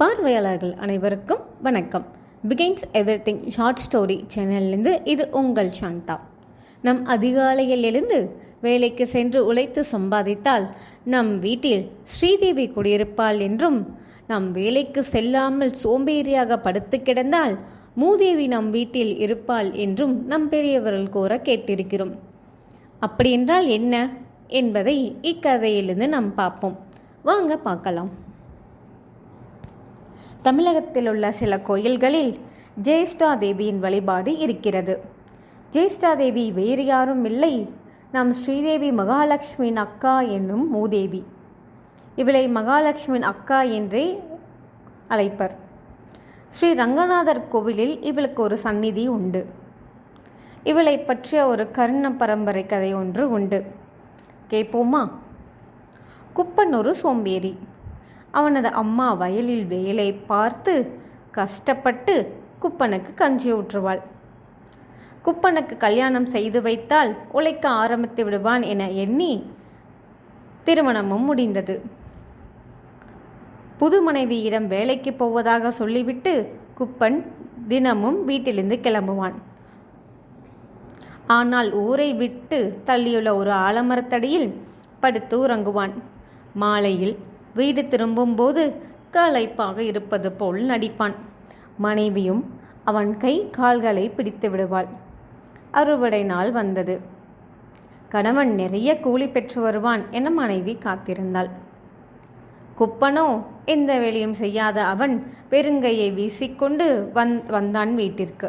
பார்வையாளர்கள் அனைவருக்கும் வணக்கம். Begins everything short story சேனல்லேருந்து இது உங்கள் சாந்தா. நம் அதிகாலையில் எழுந்து வேலைக்கு சென்று உழைத்து சம்பாதித்தால் நம் வீட்டில் ஸ்ரீதேவி குடியிருப்பாள் என்றும் நம் வேலைக்கு செல்லாமல் சோம்பேறியாக படுத்து கிடந்தால் மூதேவி நம் வீட்டில் இருப்பாள் என்றும் நம் பெரியவர்கள் கூற கேட்டிருக்கிறோம். அப்படியென்றால் என்ன? என்பதை இக்கதையிலிருந்து நாம் பார்ப்போம். வாங்க பார்க்கலாம். தமிழகத்தில் உள்ள சில கோயில்களில் ஜெயஸ்டா தேவியின் வழிபாடு இருக்கிறது. ஜெயஸ்டா தேவி வேறு யாரும் இல்லை. நம் ஸ்ரீதேவி மகாலட்சுமியின் அக்கா என்னும் மூதேவி. இவளை மகாலட்சுமியின் அக்கா என்றே அழைப்பர். ஸ்ரீ ரங்கநாதர் கோவிலில் இவளுக்கு ஒரு சந்நிதி உண்டு. இவளை பற்றிய ஒரு கர்ண பரம்பரை கதை ஒன்று உண்டு. கேட்போமா? குப்பன் ஒரு சோம்பேறி. அவனது அம்மா வயலில் வேலை பார்த்து கஷ்டப்பட்டு குப்பனுக்கு கஞ்சி ஊற்றுவாள். குப்பனுக்கு கல்யாணம் செய்து வைத்தால் உழைக்க ஆரம்பித்து விடுவான் என எண்ணி திருமணமும் முடிந்தது. புது மனைவியிடம் வேலைக்கு போவதாக சொல்லிவிட்டு குப்பன் தினமும் வீட்டிலிருந்து கிளம்புவான். ஆனால் ஊரை விட்டு தள்ளியுள்ள ஒரு ஆலமரத்தடியில் படுத்து உறங்குவான். மாலையில் வீடு திரும்பும்போது களைப்பாக இருப்பது போல் நடிப்பான். மனைவியும் அவன் கை கால்களை பிடித்து விடுவாள். அறுவடை நாள் வந்தது. கணவன் நிறைய கூலி பெற்று வருவான் என மனைவி காத்திருந்தாள். குப்பனோ எந்த வேலையும் செய்யாத அவன் பெருங்கையை வீசிக்கொண்டு வந் வந்தான் வீட்டிற்கு.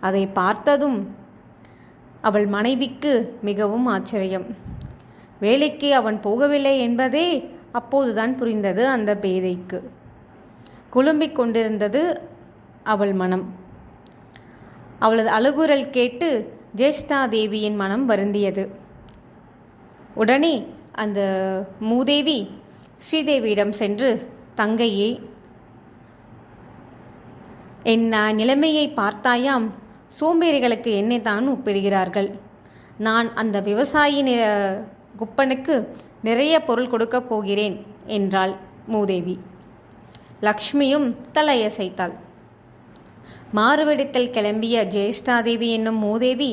அதை பார்த்ததும் அவள் மனைவிக்கு மிகவும் ஆச்சரியம். வேலைக்கு அவன் போகவில்லை என்பதே அப்போதுதான் புரிந்தது அந்த பேதைக்கு. குழும்பிக் கொண்டிருந்தது அவள் மனம். அவளது அழுகுரல் கேட்டு ஜேஷ்டா தேவியின் மனம் வருந்தியது. உடனே அந்த மூதேவி ஸ்ரீதேவியிடம் சென்று தங்கையே என் நிலைமையை பார்த்தாயாம். சோம்பேறிகளுக்கு என்னை தான் ஒப்பிடுகிறார்கள். நான் அந்த விவசாயி குப்பனுக்கு நிறைய பொருள் கொடுக்கப் போகிறேன் என்றாள் மூதேவி. லக்ஷ்மியும் தலையசைத்தாள். மாறுவிடத்தில் கிளம்பிய ஜேஷ்டாதேவி என்னும் மூதேவி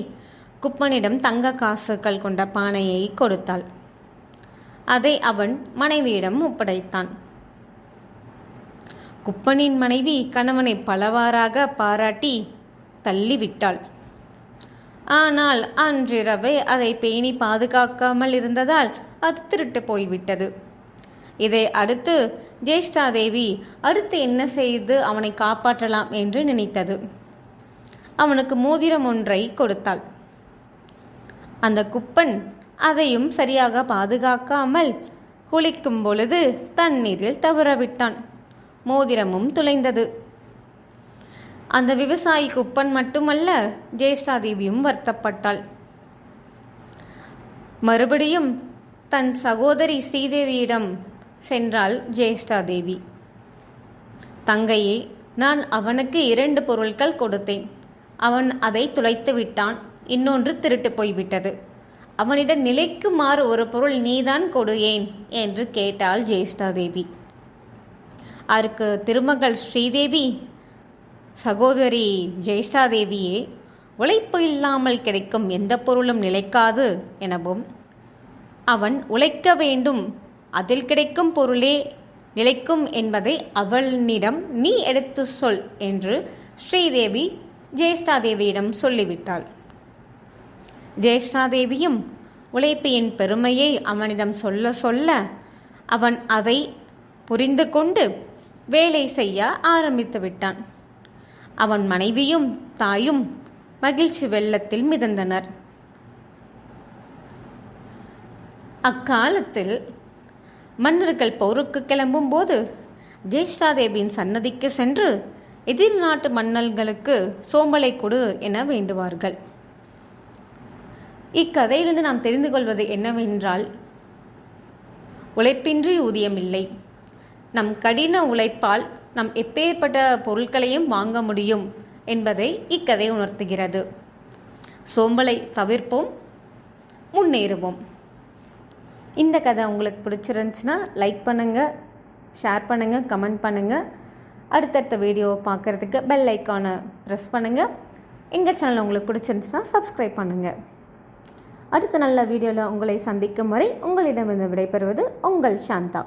குப்பனிடம் தங்க காசுகள் கொண்ட பானையை கொடுத்தாள். அதை அவன் மனைவியிடம் ஒப்படைத்தான். குப்பனின் மனைவி கணவனை பலவாறாக பாராட்டி தள்ளிவிட்டாள். ஆனால் அன்றிரவே அதை பேணி பாதுகாக்காமல் இருந்ததால் அது திருட்டு போய்விட்டது. இதை அடுத்து ஜேஷ்டாதேவி அடுத்து என்ன செய்து அவனை காப்பாற்றலாம் என்று நினைத்தது. அவனுக்கு மோதிரம் ஒன்றை கொடுத்தாள். அந்த குப்பன் அதையும் சரியாக பாதுகாக்காமல் குளிக்கும் பொழுது தண்ணீரில் தவறவிட்டான். மோதிரமும் துளைந்தது. அந்த விவசாயி குப்பன் மட்டுமல்ல ஜேஷ்டாதேவியும் வருத்தப்பட்டாள். மறுபடியும் தன் சகோதரி ஸ்ரீதேவியிடம் சென்றாள் ஜேஷ்டாதேவி. தங்கையே நான் அவனுக்கு இரண்டு பொருட்கள் கொடுத்தேன். அவன் அதை துளைத்து விட்டான். இன்னொன்று திருட்டு போய்விட்டது. அவனிடம் நிலைக்குமாறு ஒரு பொருள் நீதான் கொடு ஏன்? என்று கேட்டாள் ஜேஷ்டாதேவி. அதற்கு திருமகள் ஸ்ரீதேவி சகோதரி ஜெயஷ்டாதேவியே உழைப்பு இல்லாமல் கிடைக்கும் எந்த பொருளும் நிலைக்காது எனவும் அவன் உழைக்க வேண்டும். அதில் கிடைக்கும் பொருளே நிலைக்கும் என்பதை அவனிடம் நீ எடுத்து சொல் என்று ஸ்ரீதேவி ஜெயஸ்டாதேவியிடம் சொல்லிவிட்டாள். ஜெயஸ்டாதேவியும் உழைப்பியின் பெருமையை அவனிடம் சொல்ல சொல்ல அவன் அதை புரிந்து கொண்டு வேலை செய்ய ஆரம்பித்து விட்டான். அவன் மனைவியும் தாயும் மகிழ்ச்சி வெள்ளத்தில் மிதந்தனர். அக்காலத்தில் மன்னர்கள் போருக்கு கிளம்பும் போது ஜேஷ்டாதேவியின் சன்னதிக்கு சென்று எதிர் நாட்டு மன்னர்களுக்கு சோம்பலை கொடு என வேண்டுவார்கள். இக்கதையிலிருந்து நாம் தெரிந்து கொள்வது என்னவென்றால் உழைப்பின்றி ஊதியமில்லை. நம் கடின உழைப்பால் நம் எப்பேற்பட்ட பொருட்களையும் வாங்க முடியும் என்பதை இக்கதை உணர்த்துகிறது. சோம்பலை தவிர்ப்போம் முன்னேறுவோம். இந்த கதை உங்களுக்கு பிடிச்சிருந்துச்சுன்னா லைக் பண்ணுங்கள் ஷேர் பண்ணுங்கள் கமெண்ட் பண்ணுங்கள் அடுத்தடுத்த வீடியோவை பார்க்குறதுக்கு பெல் ஐக்கானை ப்ரெஸ் பண்ணுங்கள் எங்கள் சேனல் உங்களுக்கு பிடிச்சிருந்துச்சுன்னா சப்ஸ்கிரைப் பண்ணுங்கள் அடுத்த நல்ல வீடியோவில் உங்களை சந்திக்கும் வரை உங்களிடமிருந்து விடைபெறுவது உங்கள் சாந்தா.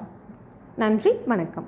நன்றி வணக்கம்.